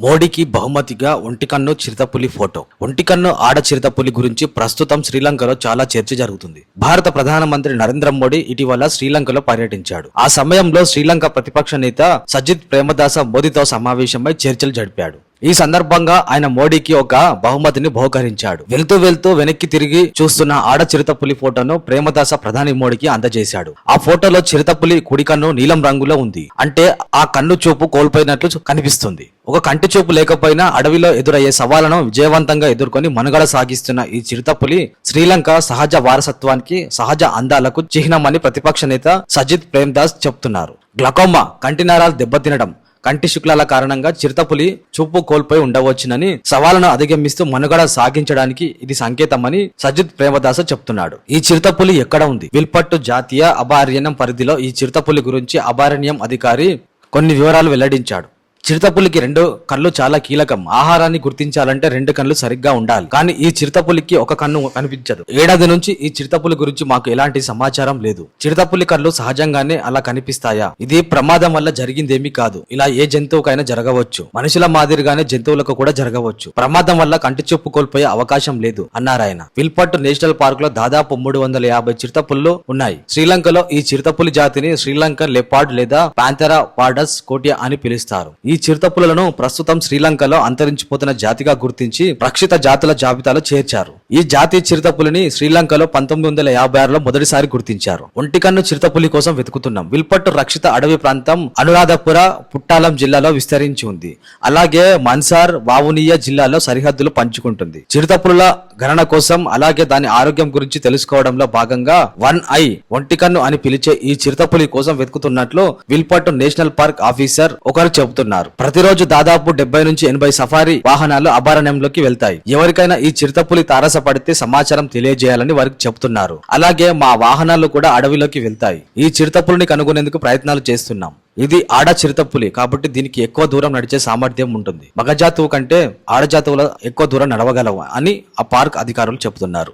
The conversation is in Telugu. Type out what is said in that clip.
మోడీకి బహుమతిగా ఒంటికన్ను చిరుతపులి ఫోటో. ఒంటికన్ను ఆడ చిరుతపులి గురించి ప్రస్తుతం శ్రీలంకలో చాలా చర్చ జరుగుతుంది. భారత ప్రధానమంత్రి నరేంద్ర మోడీ ఇటీవల శ్రీలంకలో పర్యటించాడు. ఆ సమయంలో శ్రీలంక ప్రతిపక్ష నేత సజిత్ ప్రేమదాస మోదీతో సమావేశమై చర్చలు జరిపాడు. ఈ సందర్భంగా ఆయన మోడీకి ఒక బహుమతిని బహుకరించాడు. వెళ్తూ వెళ్తూ వెనక్కి తిరిగి చూస్తున్న ఆడ చిరుతపులి ఫోటోను ప్రేమదాస ప్రధాని మోడీకి అందజేశాడు. ఆ ఫోటోలో చిరుతపులి కుడి కన్ను నీలం రంగులో ఉంది. అంటే ఆ కన్ను చూపు కోల్పోయినట్లు కనిపిస్తుంది. ఒక కంటి చూపు లేకపోయినా అడవిలో ఎదురయ్యే సవాళ్ళను విజయవంతంగా ఎదుర్కొని మనుగడ సాగిస్తున్న ఈ చిరుతపులి శ్రీలంక సహజ వారసత్వానికి సహజ అందాలకు చిహ్నమని ప్రతిపక్ష నేత సజిత్ ప్రేమ్దాస్ చెప్తున్నారు. గ్లకోమా కంటి నరాలు దెబ్బతినడం కంటి శుక్లాల కారణంగా చిరుతపులి చూపు కోల్పోయి ఉండవచ్చునని సవాలను అధిగమిస్తూ మనుగడ సాగించడానికి ఇది సంకేతమని సజిత్ ప్రేమదాస చెప్తున్నాడు. ఈ చిరుతపులి ఎక్కడ ఉంది? విల్పట్టు జాతీయ అభయారణ్యం పరిధిలో ఈ చిరుతపులి గురించి అభయారణ్యం అధికారి కొన్ని వివరాలు వెల్లడించాడు. చిరుతపులికి రెండు కళ్ళు చాలా కీలకం. ఆహారాన్ని గుర్తించాలంటే రెండు కళ్ళు సరిగ్గా ఉండాలి. కానీ ఈ చిరుతపులికి ఒక కన్ను కనిపించదు. ఏడాది నుంచి ఈ చిరుతపులి గురించి మాకు ఎలాంటి సమాచారం లేదు. చిరుతపులి కళ్ళు సహజంగానే అలా కనిపిస్తాయా? ఇది ప్రమాదం వల్ల జరిగిందేమీ కాదు. ఇలా ఏ జంతువుకైనా జరగవచ్చు. మనుషుల మాదిరిగానే జంతువులకు కూడా జరగవచ్చు. ప్రమాదం వల్ల కంటి చూపు కోల్పోయే అవకాశం లేదు అన్నారాయన. విల్పట్టు నేషనల్ పార్క్లో దాదాపు మూడు వందల యాభై చిరుతపుల్లు ఉన్నాయి. శ్రీలంకలో ఈ చిరుతపులి జాతిని శ్రీలంక లెపార్డ్ లేదా పాంతెరా పార్డస్ కోటియా అని పిలుస్తారు. ఈ ఈ చిరుతపులను ప్రస్తుతం శ్రీలంకలో అంతరించిపోతున్న జాతిగా గుర్తించి రక్షిత జాతుల జాబితాలో చేర్చారు. ఈ జాతి చిరుతపులిని శ్రీలంకలో పంతొమ్మిది వందల యాభై ఆరులో మొదటిసారి గుర్తించారు. ఒంటికన్ను చిరుతపులి కోసం వెతుకుతున్నాం. విల్పట్టు రక్షిత అడవి ప్రాంతం అనురాధపుర పుట్టాలం జిల్లాలో విస్తరించి ఉంది. అలాగే మన్సార్ వావునియా జిల్లాలో సరిహద్దులు పంచుకుంటుంది. చిరుతపులుల గణన కోసం అలాగే దాని ఆరోగ్యం గురించి తెలుసుకోవడంలో భాగంగా వన్ ఐ ఒంటికన్ను అని పిలిచే ఈ చిరుతపులి కోసం వెతుకుతున్నట్లు విల్పట్టు నేషనల్ పార్క్ ఆఫీసర్ ఒకరు చెబుతున్నారు. ప్రతిరోజు దాదాపు డెబ్బై నుంచి ఎనభై సఫారీ వాహనాలు అభారణ్యంలోకి వెళ్తాయి. ఎవరికైనా ఈ చిరుతపులి తారసపడితే సమాచారం తెలియజేయాలని వారికి చెబుతున్నారు. అలాగే మా వాహనాలు కూడా అడవిలోకి వెళ్తాయి. ఈ చిరుతపులిని కనుగొనేందుకు ప్రయత్నాలు చేస్తున్నాం. ఇది ఆడ చిరుతపులి కాబట్టి దీనికి ఎక్కువ దూరం నడిచే సామర్థ్యం ఉంటుంది. మగజాతువు కంటే ఆడజాతువుల ఎక్కువ దూరం నడవగలవు అని ఆ పార్క్ అధికారులు చెబుతున్నారు.